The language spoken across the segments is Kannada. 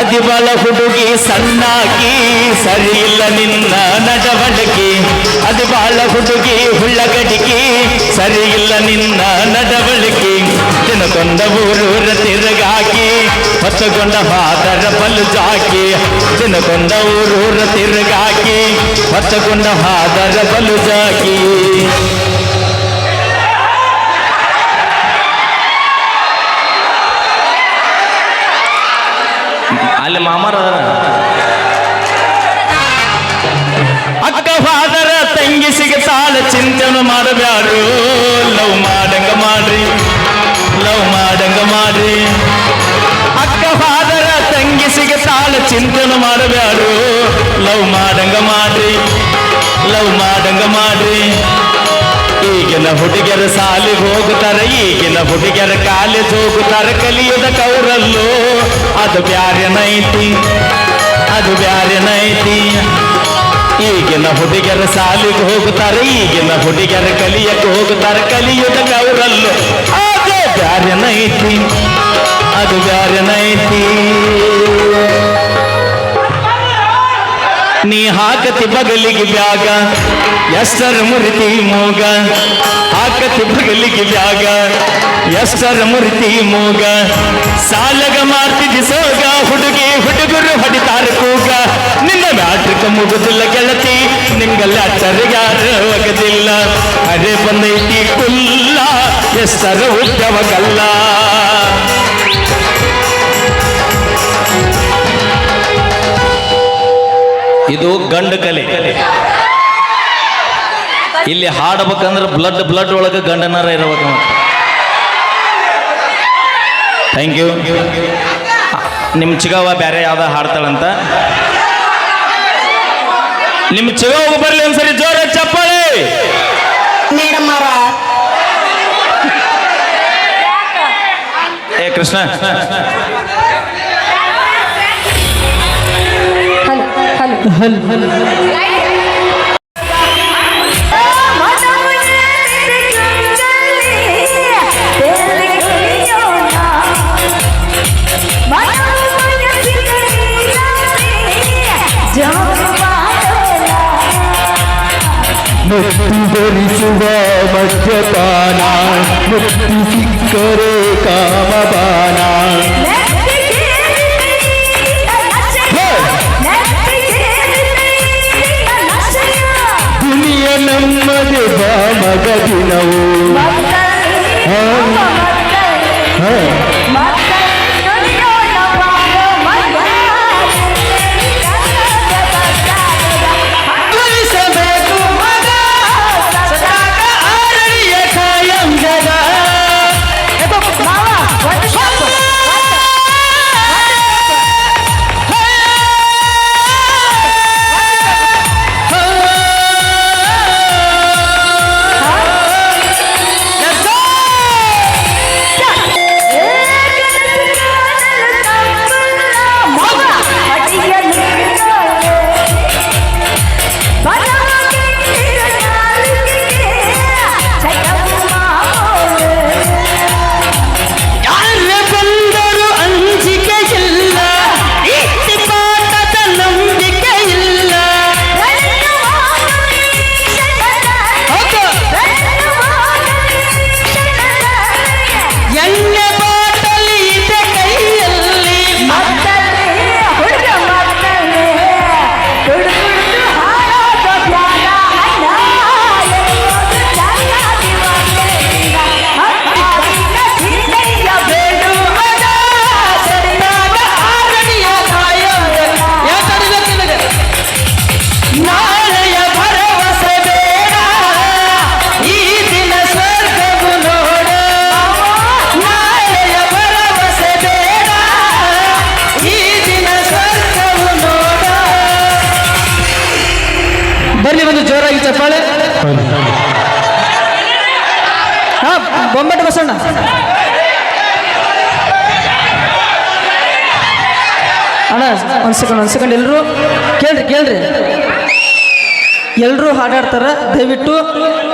ಅದಿಬಲ ಹುಡುಗಿ ಸಣ್ಣಾಕಿ ಸರಿ ಇಲ್ಲ ನಿನ್ನ ನಡವಳಿಕೆ. ಅದಿಬಾಳ ಹುಡುಗಿ ಹುಳ್ಳಗಡಿಕೆ ಸರಿ ನಿನ್ನ ನಡವಳಿಕೆ. ದಿನಕೊಂದ ಊರೂರ ತಿರುಗಾಕಿ ಹೊತ್ತುಕೊಂಡ ಹಾದರ ಬಲು ಜಾಕಿ. ದಿನಕೊಂದ ಊರೂರ ತಿರುಗಾಕಿ ಹೊತ್ತುಕೊಂಡ ಹಾದರ ಬಲು ಜಾಕಿ. ಅಲ್ಲಿ ಮಾಮರ ಅಕ್ಕ ಫಾದರ ತಂಗಿ ಸಿಗತಾಳ ಚಿಂತನೆ ಮಾಡಬ್ಯಾರು ಲವ್ ಮಾಡಂಗ ಮಾಡ್ರಿ ಲವ್ ಮಾಡಂಗ ಮಾಡ್ರಿ ಅಕ್ಕ ಫಾದರ ತಂಗಿ ಸಿಗತಾಳ ಚಿಂತನೆ ಮಾಡಬ್ಯಾರು ಲವ್ ಮಾಡಂಗ ಮಾಡ್ರಿ ಲವ್ ಮಾಡಂಗ ಮಾಡ್ರಿ ಈಗಿನ ಹುಡುಗಿಯರ ಸಾಲಿಗೆ ಹೋಗುತ್ತಾರೆ ಈಗಿನ ಹುಡುಗಿಯರ ಕಾಲೇಜ್ ಹೋಗುತ್ತಾರೆ ಕಲಿಯದ ಕೌರಲ್ಲು, ಅದು ಬ್ಯಾರೆನೈತಿ ಅದು ಬ್ಯಾರೆನೈತಿ ಈಗಿನ ಹುಡುಗಿಯರ ಸಾಲಿಗೆ ಹೋಗುತ್ತಾರೆ ಈಗಿನ ಹುಡುಗಿಯರ ಕಲಿಯಕ್ಕೆ ಹೋಗುತ್ತಾರೆ ಕಲಿಯದ ಕೌರಲ್ಲೋ, ಅದು ಬ್ಯಾರೆನೈತಿ ಅದು ಬ್ಯಾರೆನೈತಿ ನೀ ಹಾಕತಿ ಬಗಲಿಗೆ ಬ್ಯಾಗ, ಎಷ್ಟರ ಮುರಿತಿ ಮೂಗ ಹಾಕತಿ ಬಗಲಿಗೆ ಜಾಗ ಎಷ್ಟರ ಮುರಿತಿ ಮೂಗ. ಸಾಲಗ ಮಾಡ್ತಿದ್ದಿ ಸೋಗ. ಹುಡುಗಿ, ಹುಡುಗರು ಹೊಡಿತಾರ ಕೂಗ. ನಿನ್ನ ಬ್ಯಾಟ್ರಿಕ ಮುಗುದಿಲ್ಲ ಗೆಳತಿ. ನಿಂಗಲ್ಲ ಯಾರ ಒಗದಿಲ್ಲ ಅರೆ ಬಂದೈತಿ ಕುಲ್ಲ. ಎಷ್ಟರ ಉದ್ಯಮಗಲ್ಲ. ಇದು ಗಂಡು ಕಲೆ. ಇಲ್ಲಿ ಹಾಡ್ಬೇಕಂದ್ರೆ ಬ್ಲಡ್ ಬ್ಲಡ್ ಒಳಗೆ ಗಂಡನರ ಇರಬೇಕು ಥ್ಯಾಂಕ್ ಯು ನಿಮ್ಮ ಚಿಗವ್ವ ಬೇರೆ ಯಾವ್ದ ಹಾಡ್ತಾಳಂತ. ನಿಮ್ಮ ಚಿಗವ್ವ ಬರ್ಲಿ ಒಂದ್ಸರಿ ಜೋರ ಚಪ್ಪಾಳೆ. ಏ ಕೃಷ್ಣ. Hello hello. മുക്തി ധരിക്കുക മദ്യപാന മുക്തി സിക്കരെ കാമപാന ಚಪ್ಪಾಳೆ ಹಾ ಬೊಂಬೆಟ್ ಬಸಣ್ಣ. ಅಣ್ಣ ಒಂದು ಸೆಕೆಂಡ್ ಒಂದು ಸೆಕೆಂಡ್ ಎಲ್ಲರೂ ಕೇಳ್ರಿ ಕೇಳ್ರಿ. ಎಲ್ಲರೂ ಹಾಡಾಡ್ತಾರ ದಯವಿಟ್ಟು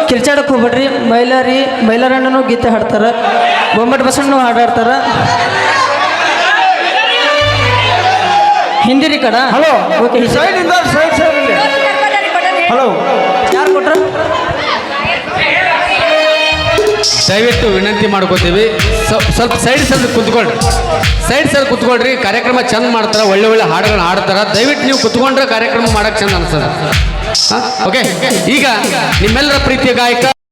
ಕಿರ್ಚಾಡಕ್ಕೆ ಹೋಗ್ಬೇಡ್ರಿ. ಮೈಲಾರಿ ಮೈಲಾರಣ್ಣನು ಗೀತೆ ಹಾಡ್ತಾರ. ಬೊಂಬಟ್ ಬಸಣ್ಣನು ಹಾಡಾಡ್ತಾರ ಹಿಂದಿರಿ ಕಡ ಹಲೋ ಓಕೆ ದಯವಿಟ್ಟು ವಿನಂತಿ ಮಾಡ್ಕೋತೀವಿ. ಸ್ವ- ಸ್ವಲ್ಪ ಸೈಡ್ ಸೈಡ್ ಕುತ್ಕೊಳ್ರಿ. ಸೈಡ್ ಸೈಡ್ ಕುತ್ಕೊಳ್ರಿ, ಕಾರ್ಯಕ್ರಮ ಚಂದ ಮಾಡ್ತಾರೆ, ಒಳ್ಳೆ ಒಳ್ಳೆ ಹಾಡುಗಳನ್ನ ಹಾಡ್ತಾರ. ದಯವಿಟ್ಟು ನೀವು ಕುತ್ಕೊಂಡ್ರೆ ಕಾರ್ಯಕ್ರಮ ಮಾಡಕ್ ಚಂದ ಅನ್ಸದ ಓಕೆ ಈಗ ನಿಮ್ಮೆಲ್ಲರ ಪ್ರೀತಿಯ ಗಾಯಕ